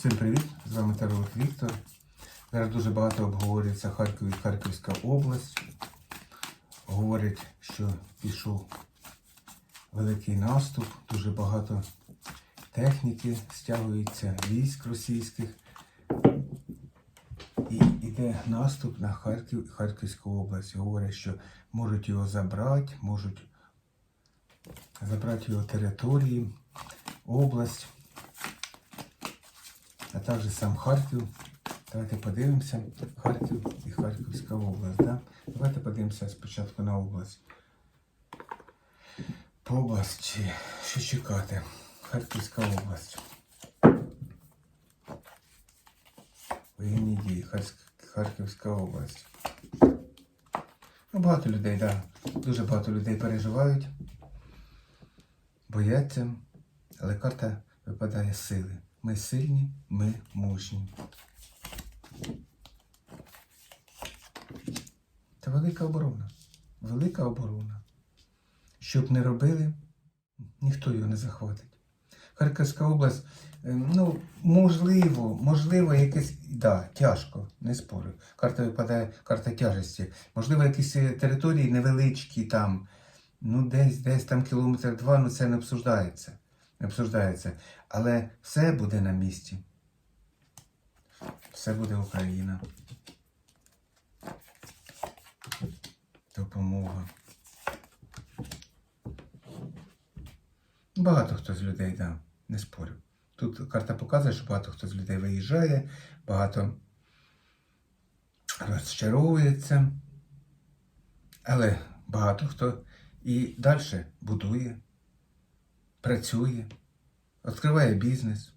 Всім привіт! З вами Таролог Віктор. Зараз дуже багато обговорюється Харків і Харківська область. Говорять, що пішов великий наступ, дуже багато техніки стягується, військ російських. І йде наступ на Харків і Харківську область. Говорять, що можуть його забрати, можуть забрати його території, область а також сам Харків. Давайте подивимося. Харків і Харківська область. Да? Давайте подивимося спочатку на область. По області. Що чекати? Харківська область. Воєнні дії. Харківська область. Ну, багато людей, так. Да. Дуже багато людей переживають, бояться, але карта випадає сили. Ми сильні, ми мужні. Це велика оборона. Велика оборона. Щоб не робили, ніхто його не захватить. Харківська область, е, ну, можливо, можливо, якесь, да, тяжко, не спорю. Карта випадає, карта тяжесті. Можливо, якісь е, території невеличкі там, ну, десь, десь там кілометр два, ну це не обсуждається. Обсуждається. Але все буде на місці. Все буде Україна. Допомога. Багато хто з людей, да, не спорю. Тут карта показує, що багато хто з людей виїжджає, багато розчаровується. Але багато хто і далі будує, працює, відкриває бізнес.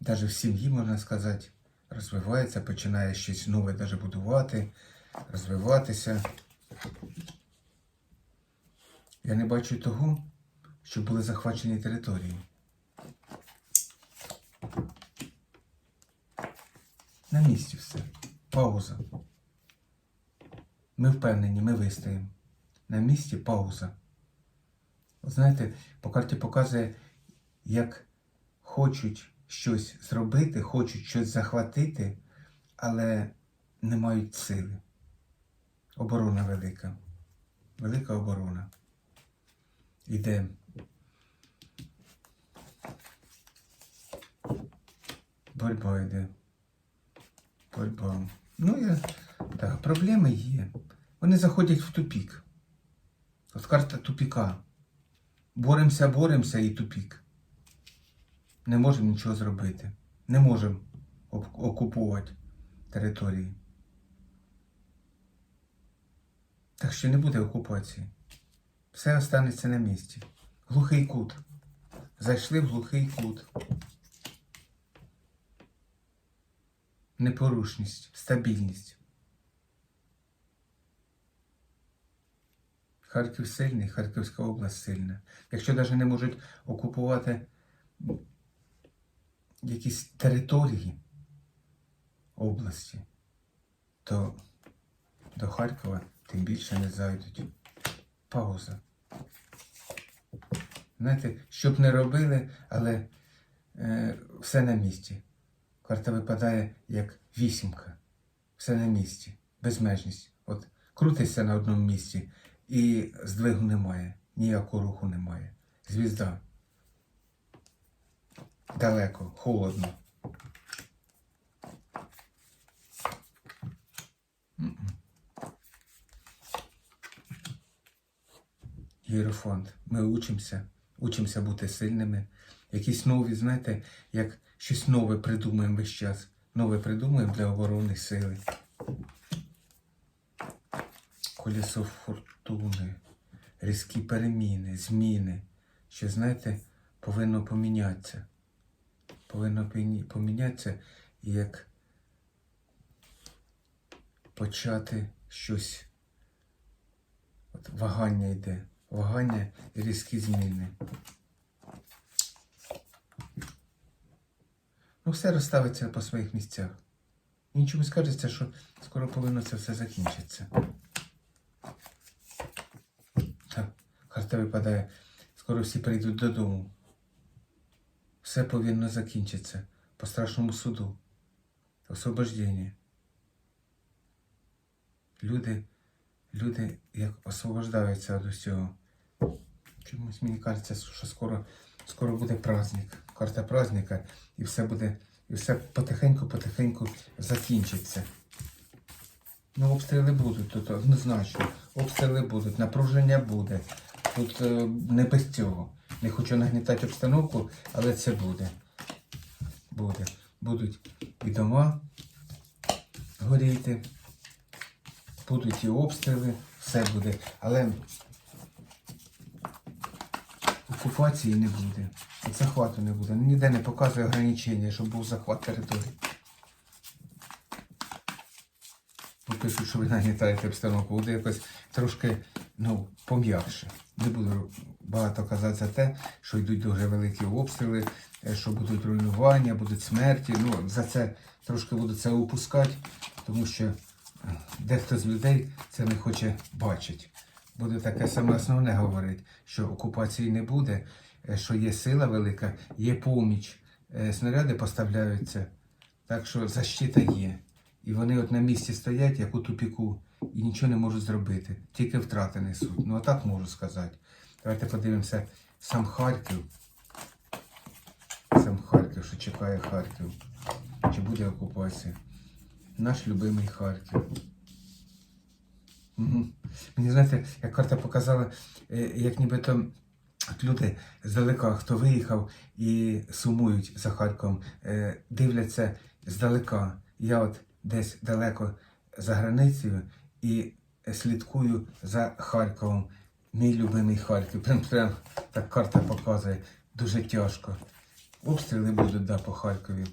Навіть в сім'ї, можна сказати, розвивається, починає щось нове даже будувати, розвиватися. Я не бачу того, що були захвачені території. На місці все. Пауза. Ми впевнені, ми вистоїмо. На місці пауза. Знаєте, по карті показує, як хочуть щось зробити, хочуть щось захватити, але не мають сили. Оборона велика. Велика оборона. Іде. Боротьба йде. Боротьба. Ну, я. Так, проблеми є. Вони заходять в тупік. От карта тупіка. Боремося, боремося і тупік. Не можемо нічого зробити. Не можемо окупувати території. Так що не буде окупації. Все останеться на місці. Глухий кут. Зайшли в глухий кут. Непорушність, стабільність. Харків сильний, Харківська область сильна. Якщо навіть не можуть окупувати якісь території області, то до Харкова тим більше не зайдуть. Пауза. Знаєте, щоб не робили, але е, все на місці. Карта випадає як вісімка. Все на місці. Безмежність. От крутишся на одному місці і здвигу немає. Ніякого руху немає. Звізда. Далеко, холодно. М-м. Єрофонд. Ми учимося, учимося бути сильними. Якісь нові, знаєте, як щось нове придумуємо весь час. Нове придумуємо для оборони сили. Колесо фортуни, різкі переміни, зміни. Що, знаєте, повинно помінятися. Повинно помінятися і як почати щось. От вагання йде. Вагання і різкі зміни. Ну, все розставиться по своїх місцях. Нічому скажеться, що скоро повинно це все закінчитися. Так, карта випадає. Скоро всі прийдуть додому. все повинно закінчитися по страшному суду. Освобождення. Люди, люди як освобождаються від усього. Чомусь мені кажеться, що скоро, скоро буде праздник, карта праздника, і все буде, і все потихеньку-потихеньку закінчиться. Ну, обстріли будуть тут однозначно. Обстріли будуть, напруження буде. Тут е, не без цього. Не хочу нагнітати обстановку, але це буде. Буде. Будуть і дома горіти, будуть і обстріли, все буде. Але окупації не буде. І захвату не буде. Ніде не показує ограничення, щоб був захват території. Попишу, що ви нагнітаєте обстановку, буде якось трошки ну, пом'якше. Не буду багато казати за те, що йдуть дуже великі обстріли, е, що будуть руйнування, будуть смерті. Ну, за це трошки буду це упускати, тому що е, дехто з людей це не хоче бачити. Буду таке саме основне говорити, що окупації не буде, е, що є сила велика, є поміч, снаряди поставляються, так що защита є. І вони от на місці стоять, як у тупіку, і нічого не можуть зробити. Тільки втрати несуть. Ну, отак можу сказати. Давайте подивимося сам Харків. Сам Харків, що чекає Харків. Чи буде окупація? Наш любимий Харків. Угу. Мені знаєте, як карта показала, е, як нібито люди здалека, хто виїхав і сумують за Харковом, е, дивляться здалека. Я от десь далеко за границею і слідкую за Харковом. Мій любимий Харків. Прям, прям так карта показує. Дуже тяжко. Обстріли будуть да, по Харкові.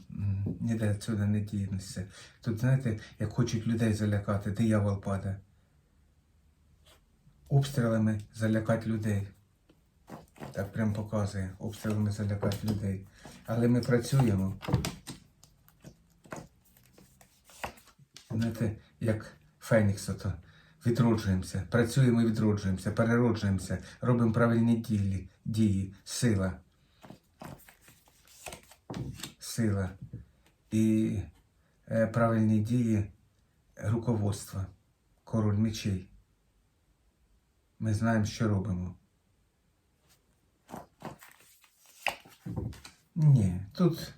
Ніде отсюди не дінешся. Тут, знаєте, як хочуть людей залякати, диявол падає. Обстрілами залякати людей. Так прям показує. Обстрілами залякати людей. Але ми працюємо. Знаєте, як Фенікс ото. Відроджуємося, працюємо і відроджуємося, перероджуємося, робимо правильні дії, дії, сила. Сила. І е, правильні дії руководства, король мечей. Ми знаємо, що робимо. Ні, тут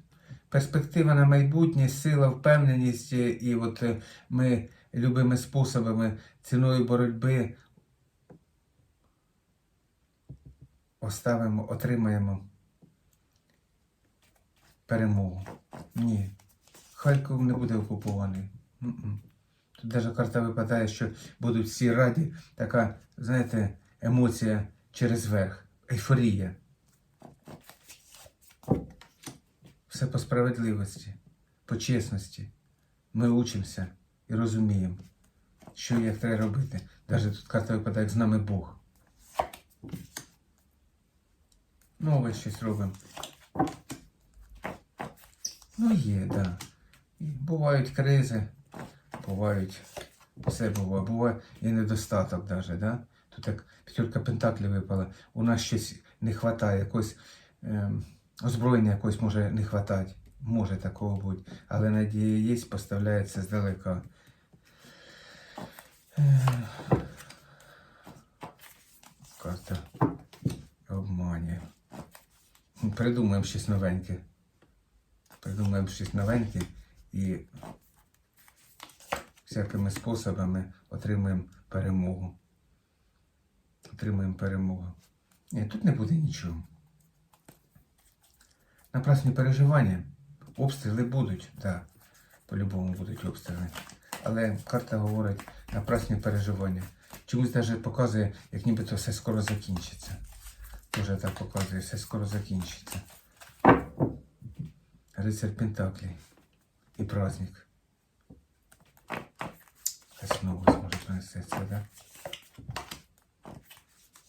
перспектива на майбутнє, сила, впевненість, е, і от е, ми любими способами ціною боротьби оставимо, отримаємо перемогу. Ні. Харків не буде окупований. Тут навіть карта випадає, що будуть всі раді, така, знаєте, емоція через верх, ейфорія. Все по справедливості, по чесності. Ми учимося і розуміємо, що як треба робити. Навіть тут карта випадає, як з нами Бог. Ну, ось щось робимо. Ну, є, так. Да. Бувають кризи, бувають, все буває. Буває і недостаток навіть, да? Тут як п'ятерка пентаклів випала, у нас щось не вистачає, якось ем, озброєння якось може не вистачати. Може такого бути. Але надія є, поставляється здалека. Карта обманює. Придумаємо щось новеньке. Придумаємо щось новеньке і всякими способами отримаємо перемогу. Отримаємо перемогу. Ні, тут не буде нічого. Напрасні переживання. Обстріли будуть, так. Да, по-любому будуть обстріли. Але карта говорить напрасні переживання. Чомусь навіть показує, як нібито все скоро закінчиться. Тоже так показує, все скоро закінчиться. Рицар Пентаклі і праздник. Якась новость може принесеться, так? Да?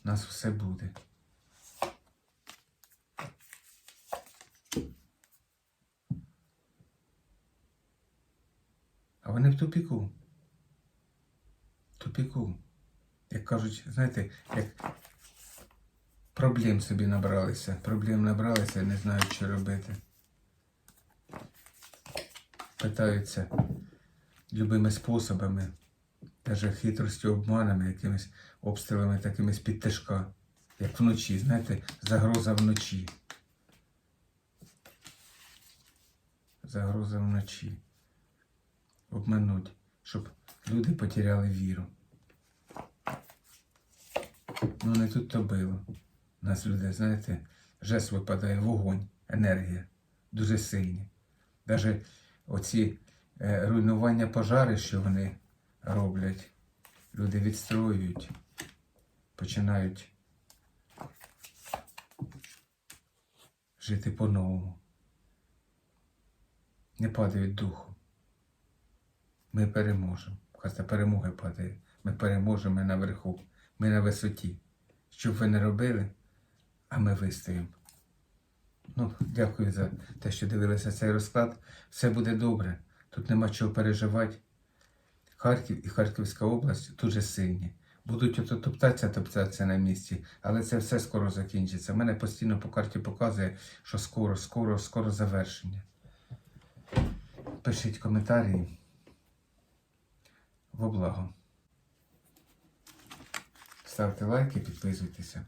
У нас все буде. Вони в тупіку. Тупіку. Як кажуть, знаєте, як проблем собі набралися. Проблем набралися не знають, що робити. Питаються любими способами, навіть хитростю, обманами, якимись обстрілами такими з-під тишка. Як вночі, знаєте, загроза вночі. Загроза вночі. Обмануть, щоб люди потеряли віру. Ну не тут то було. У нас людей, знаєте, жест випадає вогонь, енергія дуже сильні. Навіть оці е, руйнування пожари, що вони роблять, люди відстроюють, починають жити по-новому. Не падають духу. Ми переможемо. Хай перемоги падає. Ми переможемо ми наверху. Ми на висоті. Що б ви не робили, а ми вистоїмо. Ну, дякую за те, що дивилися цей розклад. Все буде добре. Тут нема чого переживати. Харків і Харківська область дуже сильні. Будуть ото топтатися, топтатися на місці, але це все скоро закінчиться. Мене постійно по карті показує, що скоро, скоро, скоро завершення. Пишіть коментарі. Во благо. Ставте лайки, підписуйтеся.